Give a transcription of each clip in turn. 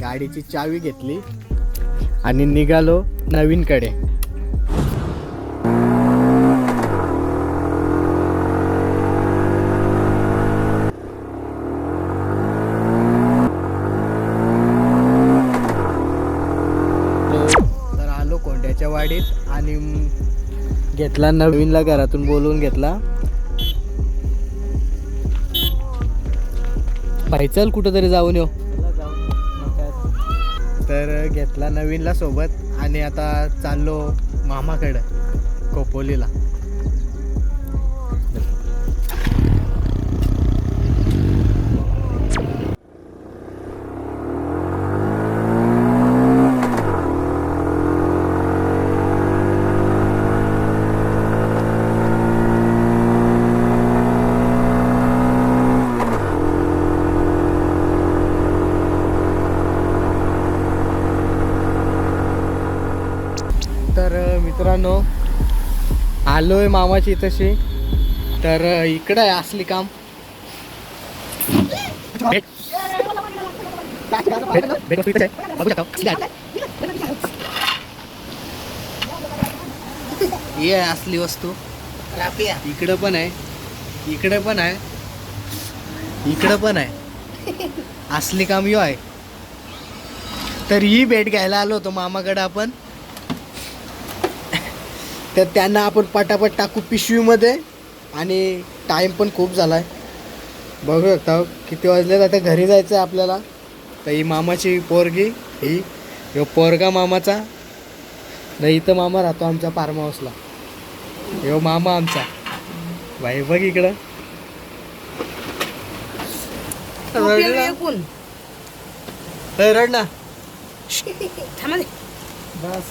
गाडीची चावी घेतली आणि निघालो नवीनकडे हो, तर आलो कोंड्याच्या वाडीत आणि घेतला नवीनला घरातून बोलवून घेतला. भाई चल कुठं तरी जाऊन येऊ. तर घेतला नवीनला सोबत आणि आता चाललो मामाकडं खोपोलीला तर मित्रांनो मित्रांनो आलोय मामाची तशी तर इकडं आहे असली काम. ये असली ही आहे असली वस्तू. इकडं पण आहे. इकडं पण आहे. इकडं पण आहे. असली काम यो आहे. तर ही भेट घ्यायला आलो होतो मामाकडे आपण. तर त्यांना आपण पटापट टाकू पिशवीमध्ये. आणि टाईम पण खूप झाला आहे बघू शकता किती वाजले आता घरी जायचं आहे आपल्याला. तर ही मामाची पोरगी ही ह्यो पोरगा मामाचा. नाही इथं मामा राहतो आमच्या फार्म हाऊसला ह्यो मामा आमचा. भाई बघ इकडं. रड ना. ए, रड ना. बस.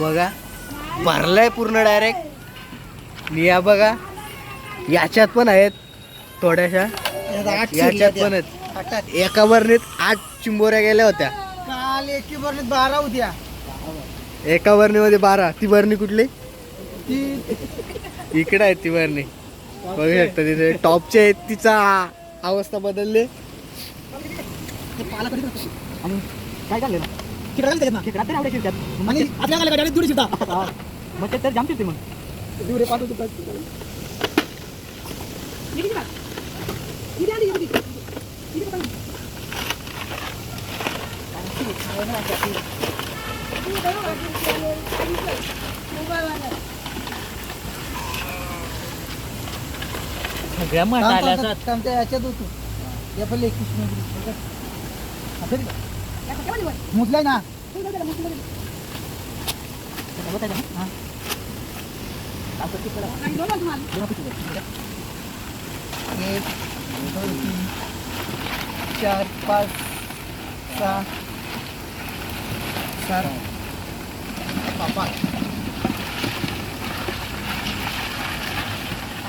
बघा भरलाय पूर्ण डायरेक्ट या बघा. याच्यात पण आहेत थोड्याशा. याच्यात पण आहेत. एका बरणीत आठ चिंबोऱ्या गेल्या होत्या. काल एकी बरणीत बारा होत्या. एका बरणीमध्ये बारा. ती बरणी कुठली? ती इकडे आहे ती बरणी बघू शकता तिथे. टॉपचे आहेत तिचा अवस्था बदलली. काय काढले ना खेकडा घालते ना तर आणि आपल्या गाड्या गाड्या दुरी मग ते तर जाम मग. दुरे सगळ्या याच्यात होतो. या पहिले एकवीस मुतलाय ना हा. एक दोन तीन चार पाच सहा सात पाच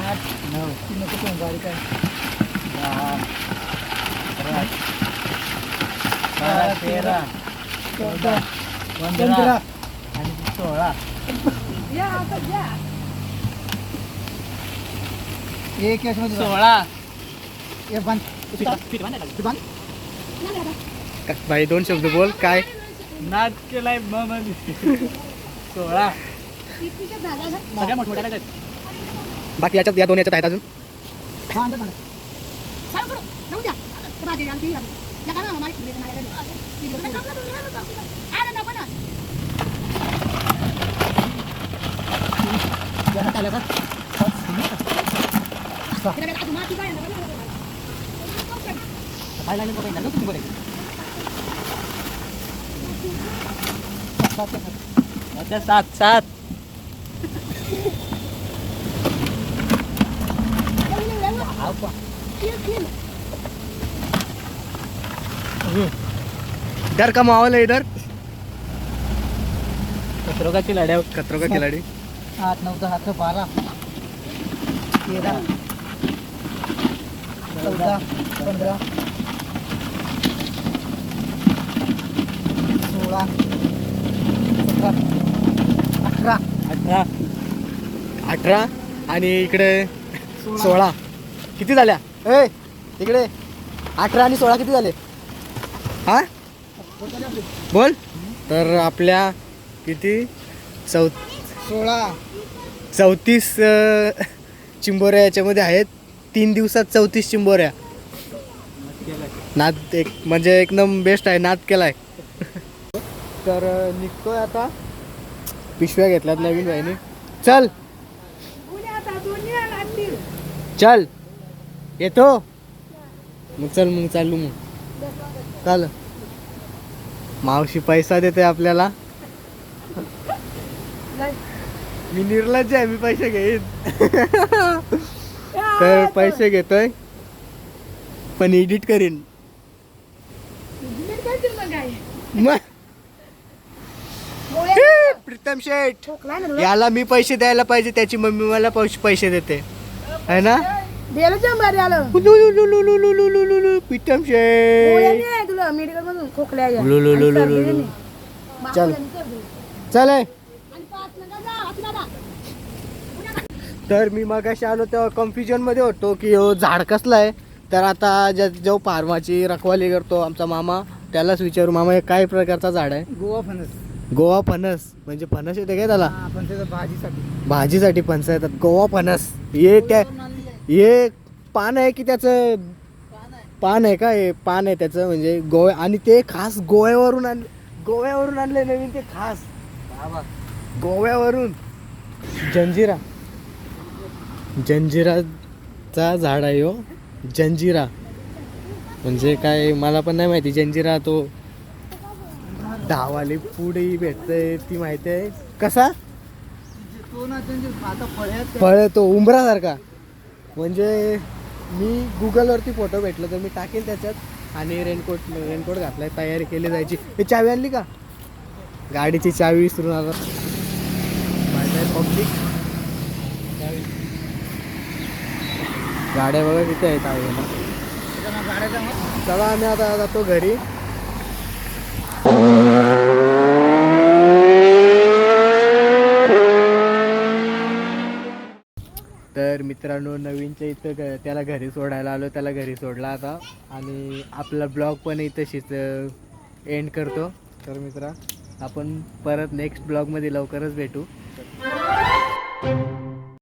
आठ नऊ तीन नको कोण गाडी काय दहा अकरा बारा तेरा चौदा पंधरा आणि सोळा. एक सोळा. हे भाई दोन शब्द बोल काय? नाच केलाय मग सोळा. सगळ्या मोठमोठ्या आहेत. बाकी याच्यात या दोन याच्यात आहेत अजून? Nakarang, mamalit. Hindi na malaga doon. Hindi na malaga doon. Ano na, panon? Diyan talaga. Kaya na katumati ba yan? Kaya lang ko kayo. Nalutin mo rin. Sat, sat, sat. Sat, sat. Wow. Cute. डर का माहौल है इधर? पत्रकाची लढ्या खतरों का खिलाड़ी। आठ नऊ दहा अकरा बारा तेरा चौदा पंधरा सोळा सतरा अठरा अठरा। अठरा आणि इकडे सोळा. किती झाल्या? ए इकडे. अठरा आणि सोळा किती झाले? हा? बोल. तर आपल्या किती? चौ सोळा. चौतीस चिंबोऱ्या याच्यामध्ये आहेत. तीन दिवसात चौतीस चिंबोऱ्या. नाद एक म्हणजे एकदम बेस्ट आहे नाद केलाय. तर अ, निघतोय आता. पिशव्या घेतल्यात नवीन बाईने. चल. चल. येतो. मग चल मग चालू मग. चाल मावशी पैसा देते आपल्याला मी निर्लज्ज आहे मी पैसे घेईन तर पैसे घेतोय पण एडिट करीन प्रीतम शेठ याला मी पैसे द्यायला पाहिजे त्याची मम्मी मला पैसे देते है ना प्रीतम शेठ मेडिकल मधून खोकल्या आल्या. चल. चल ए. तर मी मगाशी आलो तेव्हा कन्फ्युजनमध्ये होतो की हो झाड कसलं आहे? तर आता ज्या जो फार्माची रखवाली करतो आमचा मामा त्यालाच विचारू. मामा हे काय प्रकारचा झाड आहे? गोवा फणस. गोवा फणस. म्हणजे फणस येते काय त्याला? हा पण त्याचं भाजीसाठी. भाजीसाठी फणस येतात. गोवा फणस. हे त्या हे पान आहे की त्याचं पान आहे का? हे पान आहे त्याचं म्हणजे गोव्या आणि ते खास गोव्यावरून आण गोव्यावरून आणले नवीन ते खास. गोव्यावरून. जंजिरा. जंजिराचा झाड आहे हो. जंजिरा. म्हणजे काय मला पण नाही माहिती जंजिरा तो दहावाली पुढे भेटते ती माहिती आहे. कसा? तो ना फळ तो उंबरासारखा. म्हणजे मी गुगलवरती फोटो भेटलो तर मी टाकेल त्याच्यात. आणि रेनकोट रेनकोट घातलाय तयारी केली जायची. हे चावी आणली का? गाडीची चावी विसरून आला. पब्लिक. गाड्या बघा किती आहेत चला आम्ही आता जातो घरी. तर मित्रांनो नवीनच्या इथं ग- त्याला घरी सोडायला आलो त्याला घरी सोडला आता. आणि आपला ब्लॉग पण इथंशीच एंड करतो. तर मित्रा आपण परत नेक्स्ट ब्लॉगमध्ये लवकरच भेटू.